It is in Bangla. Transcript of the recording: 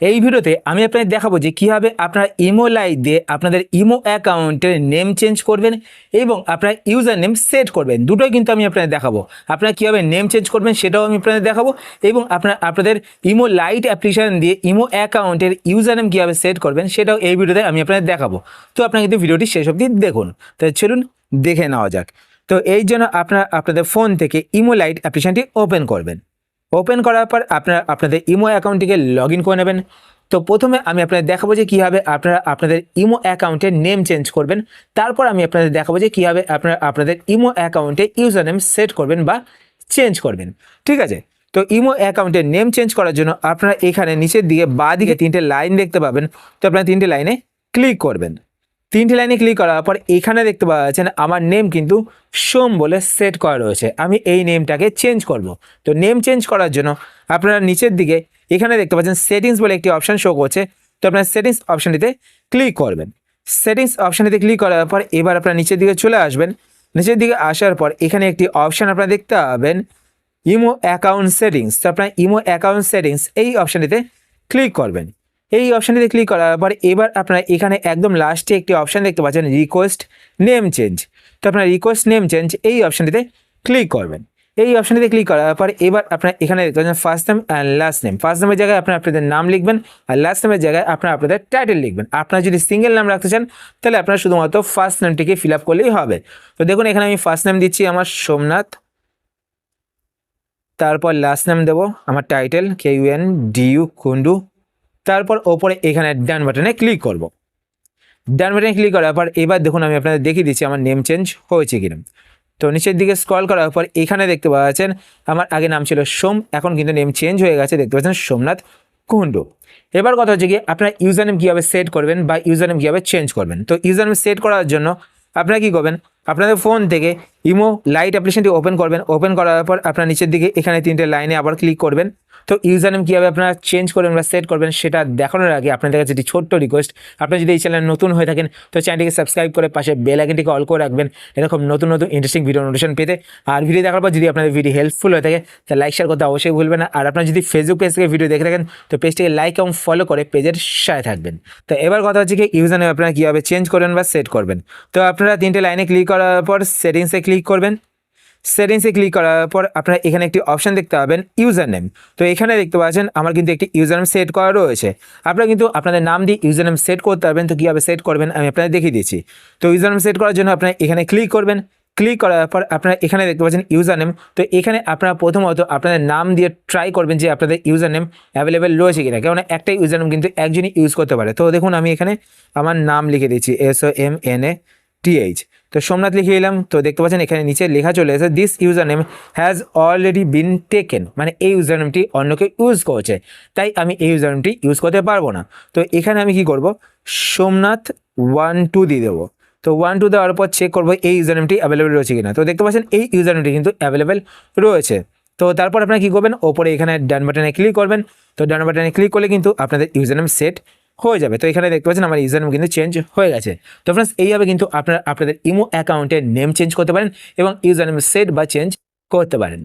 এই ভিডিওতে আমি আপনাদের দেখাবো যে কীভাবে আপনারা ইমো লাইট দিয়ে আপনাদের ইমো অ্যাকাউন্টের নেম চেঞ্জ করবেন এবং আপনার ইউজার নেম সেট করবেন। দুটোই কিন্তু আমি আপনাদের দেখাবো। আপনারা কীভাবে নেম চেঞ্জ করবেন সেটাও আমি আপনাদের দেখাবো এবং আপনার, আপনাদের ইমো লাইট অ্যাপ্লিকেশান দিয়ে ইমো অ্যাকাউন্টের ইউজার নেম কীভাবে সেট করবেন সেটাও এই ভিডিওতে আমি আপনাদের দেখাবো। তো আপনারা কিন্তু ভিডিওটি শেষ অবধি দেখুন। তো চলুন দেখে নেওয়া যাক। তো এই জন্য আপনারা আপনাদের ফোন থেকে ইমো লাইট অ্যাপ্লিকেশানটি ওপেন করবেন। ওপেন করার পর আপনারা আপনাদের ইমো অ্যাকাউন্টটিকে লগ ইন করে নেবেন। তো প্রথমে আমি আপনাদের দেখাবো যে কীভাবে আপনারা আপনাদের ইমো অ্যাকাউন্টের নেম চেঞ্জ করবেন। তারপর আমি আপনাদের দেখাবো যে কীভাবে আপনারা আপনাদের ইমো অ্যাকাউন্টে ইউজার নেম সেট করবেন বা চেঞ্জ করবেন। ঠিক আছে? তো ইমো অ্যাকাউন্টের নেম চেঞ্জ করার জন্য আপনারা এখানে নিচের দিকে বা দিকে তিনটে লাইন দেখতে পাবেন। তো আপনারা তিনটে লাইনে ক্লিক করবেন। তিনটে লাইনে ক্লিক করার পর এখানে দেখতে পাওয়া যাচ্ছেন আমার নেম কিন্তু সোম বলে সেট করা রয়েছে। আমি এই নেমটাকে চেঞ্জ করব। তো নেম চেঞ্জ করার জন্য আপনারা নিচের দিকে এখানে দেখতে পাচ্ছেন সেটিংস বলে একটি অপশান শো করছে। তো আপনারা সেটিংস অপশানটিতে ক্লিক করবেন। সেটিংস অপশানটিতে ক্লিক করার পর এবার আপনারা নিচের দিকে চলে আসবেন। নিচের দিকে আসার পর এখানে একটি অপশান আপনারা দেখতে পাবেন ইমো অ্যাকাউন্ট সেটিংস তো আপনার ইমো অ্যাকাউন্ট সেটিংস এই অপশানটিতে ক্লিক করবেন। এই অপশানটিতে ক্লিক করার পর এবার আপনারা এখানে একদম লাস্টে একটি অপশান দেখতে পাচ্ছেন রিকোয়েস্ট নেম চেঞ্জ তো আপনার রিকোয়েস্ট নেম চেঞ্জ এই অপশানটিতে ক্লিক করবেন। এই অপশানটিতে ক্লিক করার পর এবার আপনার এখানে দেখতে পাচ্ছেন first name and last name first নেমের জায়গায় আপনার আপনাদের নাম লিখবেন আর লাস্ট নেমের জায়গায় আপনার আপনাদের টাইটেল লিখবেন। আপনারা যদি সিঙ্গেল নাম রাখতে চান, তাহলে আপনার শুধুমাত্র ফার্স্ট নেমটিকে ফিল আপ করলেই হবে। তো দেখুন, এখানে আমি ফার্স্ট নেম দিচ্ছি আমার সোমনাথ। তারপর লাস্ট নেম দেবো, আমার title K U N D U Kundu তারপর ওপরে এখানে ডান বাটনে ক্লিক করব। ডান বাটনে ক্লিক করার পর এবার দেখুন আমি আপনাদের দেখিয়ে দিচ্ছি আমার নেম চেঞ্জ হয়েছে কিনা। তো নিচের দিকে স্ক্রল করার পর এখানে দেখতে পাওয়া যাচ্ছেন আমার আগে নাম ছিল সোম, এখন কিন্তু নেম চেঞ্জ হয়ে গেছে, দেখতে পাচ্ছেন সোমনাথ কুন্ডু এবার কথা হচ্ছে কি আপনার ইউজার নেম কীভাবে সেট করবেন বা ইউজার নেম কীভাবে চেঞ্জ করবেন। তো ইউজার নেম সেট করার জন্য আপনারা কী করবেন? আপনাদের ফোন থেকে ইমো লাইট অ্যাপ্লিকেশনটি ওপেন করবেন। ওপেন করার পর আপনার নিচের দিকে এখানে তিনটে লাইনে আবার ক্লিক করবেন। তো ইউজার নেম কীভাবে আপনারা চেঞ্জ করবেন বা সেট করবেন সেটা দেখানোর আগে আপনাদের কাছে একটি ছোট্ট রিকোয়েস্ট আপনি যদি এই চ্যানেল নতুন হয়ে থাকেন, তো চ্যানেলটিকে সাবস্ক্রাইব করে পাশে বেল আইকনটিকে অল করে রাখবেন। এরকম নতুন নতুন ইন্টারেস্টিং ভিডিও নোটিফিকেশন পেতে। আর ভিডিও দেখার পর যদি আপনাদের ভিডিও হেল্পফুল হয়ে থাকে তাহলে লাইক শেয়ার করতে অবশ্যই ভুলবেন না। আর আপনার যদি ফেসবুক পেজ থেকে ভিডিও দেখে থাকেন, তো পেজটিকে লাইক এবং ফলো করে পেজের সাথে থাকবেন। তো এবার কথা হচ্ছে কি ইউজার নেম আপনারা কীভাবে চেঞ্জ করবেন বা সেট করবেন? তো আপনারা তিনটে লাইনে ক্লিক করার পর সেটিংসে ক্লিক করবেন। সেটিংসে ক্লিক করার পর আপনারা এখানে একটি অপশান দেখতে পাবেন ইউজার নেম তো এখানে দেখতে পাচ্ছেন আমার কিন্তু একটি ইউজার নেম সেট করা রয়েছে। আপনারা কিন্তু আপনাদের নাম দিয়ে ইউজার নেম সেট করতে পারবেন। তো কীভাবে সেট করবেন আমি আপনাদের দেখিয়ে দিচ্ছি। তো ইউজার নেম সেট করার জন্য আপনারা এখানে ক্লিক করবেন। ক্লিক করার পর আপনারা এখানে দেখতে পাচ্ছেন ইউজার নেম তো এখানে আপনারা প্রথমত আপনাদের নাম দিয়ে ট্রাই করবেন যে আপনাদের ইউজার নেম অ্যাভেলেবেল রয়েছে কিনা। কেননা একটাই ইউজার নেম কিন্তু একজনই ইউজ করতে পারে। তো দেখুন আমি এখানে আমার নাম লিখে দিচ্ছি S O M N A T H তো সোমনাথ লিখে এলাম, তো দেখতে পাচ্ছেন এখানে নিচে লেখা চলে এসেছে this user name has already been taken মানে এই ইউজার নেমটি অন্যকে ইউজ করছে, তাই আমি এই ইউজার নেমটি ইউজ করতে পারব না। তো এখানে আমি কি করব? সোমনাথ ওয়ান টু দিয়ে দেবো। তো ওয়ান টু দেওয়ার পর চেক করব এই ইউজার নেমটি অ্যাভেলেবেল রয়েছে কিনা। তো দেখতে পাচ্ছেন এই ইউজার নেমটি কিন্তু অ্যাভেলেবেল রয়েছে। তো তারপর আপনারা কী করবেন? ওপরে এখানে ডান বাটনে ক্লিক করবেন। তো ডান বাটনে ক্লিক করলে কিন্তু আপনাদের ইউজার নেম সেট হয়ে যাবে। তো এখানে দেখতে পাচ্ছেন আমার ইউজার নেম কিন্তু চেঞ্জ হয়ে গেছে। তো ফ্রেন্ডস এইভাবে কিন্তু আপনারা আপনাদের ইমো অ্যাকাউন্টের নেম চেঞ্জ করতে পারেন এবং ইউজার নেম সেট বা চেঞ্জ করতে পারেন।